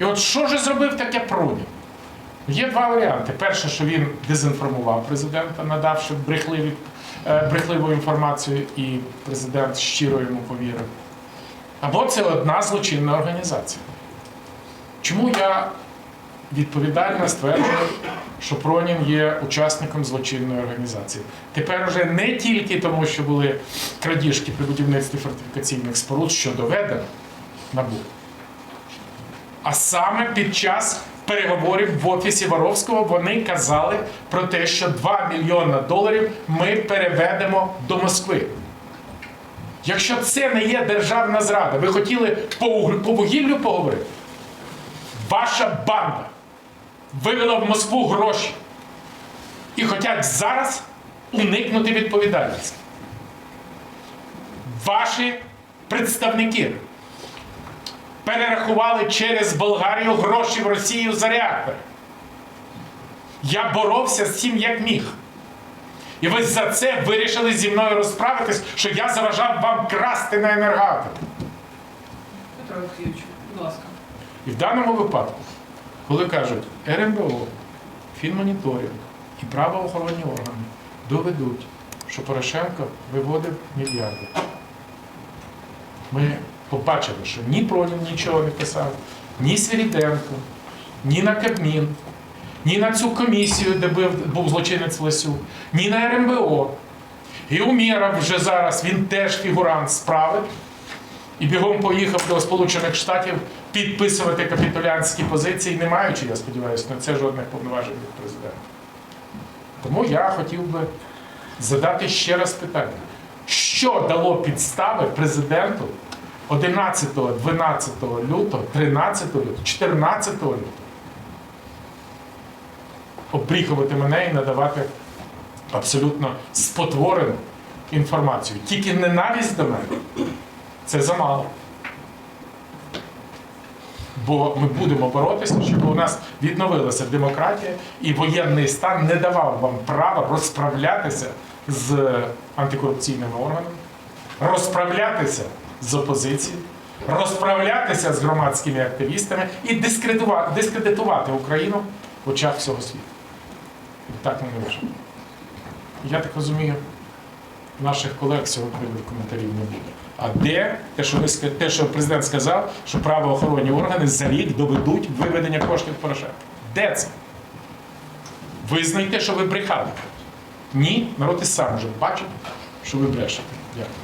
І от що ж зробив таке Пронін? Є два варіанти. Перше, що він дезінформував президента, надавши брехливі, е, брехливу інформацію, і президент щиро йому повірив. Або це одна злочинна організація. Чому я відповідально стверджую, що Пронін є учасником злочинної організації? Тепер уже не тільки тому, що були крадіжки при будівництві фортифікаційних споруд, що доведено набу, а саме під час переговорів в офісі Воровського вони казали про те, що 2 мільйона доларів ми переведемо до Москви. Якщо це не є державна зрада, ви хотіли по, уг- по вугіллю поговорити? Ваша банда вивела в Москву гроші і хочуть зараз уникнути відповідальності. Ваші представники перерахували через Болгарію гроші в Росію за реактори. Я боровся з цим як міг. І ви за це вирішили зі мною розправитись, що я заважав вам красти на енергоатомі. Петро Олексійович, будь ласка. І в даному випадку, коли кажуть РНБО, Фінмоніторинг і правоохоронні органи доведуть, що Порошенко виводив мільярди. Ми побачили, що ні Пронін нічого не писав, ні Свіріденко, ні на Кабмін, ні на цю комісію, де був, злочинець Лесюк, ні на РНБО. І Умєров вже зараз він теж фігурант справи і бігом поїхав до Сполучених Штатів підписувати капітулянські позиції, не маючи, я сподіваюся, на це жодних повноважень від президента. Тому я хотів би задати ще раз питання: що дало підстави президенту 11, 12 лютого, 13 лютого, 14 лютого обріхувати мене і надавати абсолютно спотворену інформацію. Тільки ненависть до мене це замало. Бо ми будемо боротися, щоб у нас відновилася демократія і воєнний стан не давав вам права розправлятися з антикорупційними органами, розправлятися з опозицією, розправлятися з громадськими активістами і дискредитувати, Україну в очах всього світу. Так ми не можемо. Я так розумію, наших колег цього приводу коментарів не буде. А де те, що ви те, що президент сказав, що правоохоронні органи за рік доведуть виведення коштів Порошенка? Де це? Визнайте, що ви брехали. Ні, народ і сам вже бачить, що ви брешете. Дякую.